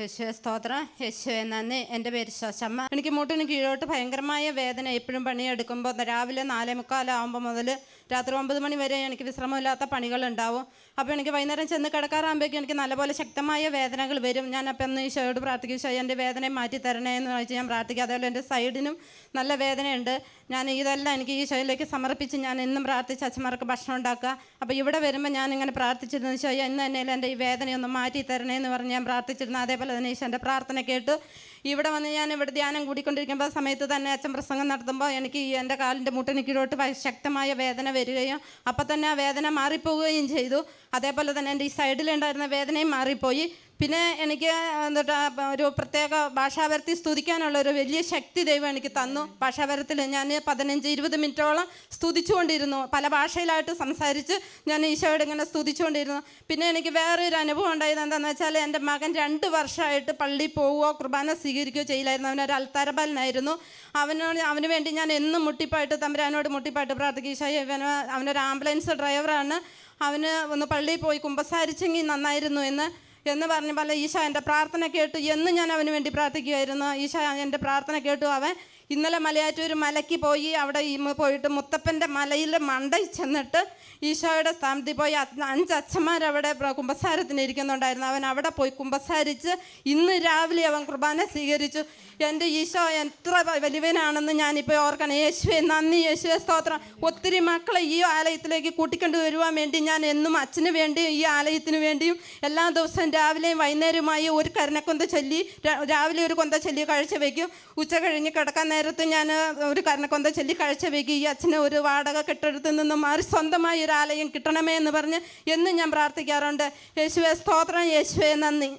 യേശുവെ സ്തോത്രം. യേശുവെ നന്ദി. എന്റെ പേര് ശശമ്മ. എനിക്ക് മുട്ടിന് കീഴോട്ട് ഭയങ്കരമായ വേദന എപ്പോഴും പണിയെടുക്കുമ്പോൾ രാവിലെ നാലേ മുക്കാലാവുമ്പോൾ മുതൽ രാത്രി ഒമ്പത് മണി വരെ എനിക്ക് വിശ്രമമില്ലാത്ത പണികളുണ്ടാവും. അപ്പോൾ എനിക്ക് വൈകുന്നേരം ചെന്ന് കിടക്കാറാകുമ്പോഴേക്കും എനിക്ക് നല്ലപോലെ ശക്തമായ വേദനകൾ വരും. ഞാൻ അപ്പം ഒന്ന് ഈശോയോട് പ്രാർത്ഥിക്കും ഈശോ എന്റെ വേദനയെ മാറ്റി തരണേ എന്ന് വെച്ച് ഞാൻ പ്രാർത്ഥിക്കും. അതേപോലെ എന്റെ സൈഡിനും നല്ല വേദനയുണ്ട്. ഞാൻ ഇതെല്ലാം എനിക്ക് ഈശോയിലേക്ക് സമർപ്പിച്ച് ഞാൻ ഇന്നും പ്രാർത്ഥിച്ച് അച്ഛന്മാർക്ക് ഭക്ഷണം ഉണ്ടാക്കുക. അപ്പോൾ ഇവിടെ വരുമ്പോൾ ഞാൻ ഇങ്ങനെ പ്രാർത്ഥിച്ചിരുന്നു ഈശോ ഇന്ന് തന്നെയല്ല എന്റെ ഈ വേദനയൊന്ന് മാറ്റി തരണേ എന്ന് പറഞ്ഞ് ഞാൻ പ്രാർത്ഥിച്ചിരുന്നു. അതേപോലെ ഈശോ എന്റെ പ്രാർത്ഥന കേട്ട്. ഇവിടെ വന്ന് ഞാൻ ഇവിടെ ധ്യാനം കൂടിക്കൊണ്ടിരിക്കുമ്പോൾ സമയത്ത് തന്നെ അച്ഛൻ പ്രസംഗം നടത്തുമ്പോൾ എനിക്ക് എന്റെ കാലിന്റെ മുട്ടിന് കീഴോട്ട് ശക്തമായ വേദന വരികയും അപ്പം തന്നെ ആ വേദന മാറിപ്പോവുകയും ചെയ്തു. അതേപോലെ തന്നെ എന്റെ ഈ സൈഡിലുണ്ടായിരുന്ന വേദനയും മാറിപ്പോയി. പിന്നെ എനിക്ക് എന്താ ഒരു പ്രത്യേക ഭാഷാപരത്തിൽ സ്തുതിക്കാനുള്ള ഒരു വലിയ ശക്തി ദൈവം എനിക്ക് തന്നു. ഭാഷാപരത്തിൽ ഞാൻ പതിനഞ്ച് ഇരുപത് മിനിറ്റോളം സ്തുതിച്ചുകൊണ്ടിരുന്നു. പല ഭാഷയിലായിട്ട് സംസാരിച്ച് ഞാൻ ഈശോയോട് ഇങ്ങനെ സ്തുതിച്ചുകൊണ്ടിരുന്നു. പിന്നെ എനിക്ക് വേറൊരു അനുഭവം ഉണ്ടായത് എന്താണെന്ന് വെച്ചാൽ എന്റെ മകൻ രണ്ട് വർഷമായിട്ട് പള്ളി പോവുകയോ കുർബാന സ്വീകരിക്കുകയോ ചെയ്യില്ലായിരുന്നു. അവനൊരു അൽത്താരബാലനായിരുന്നു അവനോട് അവന് വേണ്ടി ഞാൻ എന്നും മുട്ടിപ്പായിട്ട് തമ്പുരാനോട് മുട്ടിപ്പായിട്ട് പ്രാർത്ഥിക്കും. ഈശോയെ അവനൊരു ആംബുലൻസ് ഡ്രൈവറാണ്. അവന് ഒന്ന് പള്ളിയിൽ പോയി കുമ്പസാരിച്ചെങ്കിൽ നന്നായിരുന്നു എന്ന് എന്ന് പറഞ്ഞപ്പോൾ ഈശോ എന്റെ പ്രാർത്ഥന കേട്ടു എന്ന് ഞാൻ അവന് വേണ്ടി പ്രാർത്ഥിക്കുമായിരുന്നു ഈശോ എന്റെ പ്രാർത്ഥന കേട്ടു. അവൻ ഇന്നലെ മലയാറ്റൂർ മലയ്ക്ക് പോയി അവിടെ പോയിട്ട് മുത്തപ്പന്റെ മലയിൽ മണ്ടയിൽ ചെന്നിട്ട് ഈശോയുടെ സ്ഥാനത്തിൽ പോയി. അഞ്ച് അച്ഛന്മാരവിടെ കുമ്പസാരത്തിന് ഇരിക്കുന്നുണ്ടായിരുന്നു. അവൻ അവിടെ പോയി കുമ്പസാരിച്ച് ഇന്ന് രാവിലെ അവൻ കുർബാന സ്വീകരിച്ചു. എന്റെ ഈശോ എത്ര വലിയവനാണെന്ന് ഞാനിപ്പോൾ ഓർക്കണം. യേശുവെ നന്ദി യേശുവെ സ്തോത്രം. ഒത്തിരി മക്കളെ ഈ ആലയത്തിലേക്ക് കൂട്ടിക്കൊണ്ട് വരുവാൻ വേണ്ടി ഞാൻ എന്നും അച്ഛന് വേണ്ടിയും ഈ ആലയത്തിന് വേണ്ടിയും എല്ലാ ദിവസവും രാവിലെയും വൈകുന്നേരവുമായി ഒരു കരുണക്കൊന്ത ചൊല്ലി രാവിലെ ഒരു കൊന്ത ചൊല്ലി കഴിച്ച വയ്ക്കും ഉച്ച കഴിഞ്ഞ് കിടക്കാൻ നേരത്ത് ഞാൻ ഒരു കരണക്കൊന്ത ചൊല്ലി കാഴ്ചവെക്കി ഈ അച്ഛനെ ഒരു വാടക കെട്ടിടത്തിൽ നിന്ന് മാറി സ്വന്തമായി ഒരു ആലയം കിട്ടണമേ എന്ന് പറഞ്ഞ് എന്നും ഞാൻ പ്രാർത്ഥിക്കാറുണ്ട് യേശുവെ സ്തോത്രം യേശുവെ നന്ദി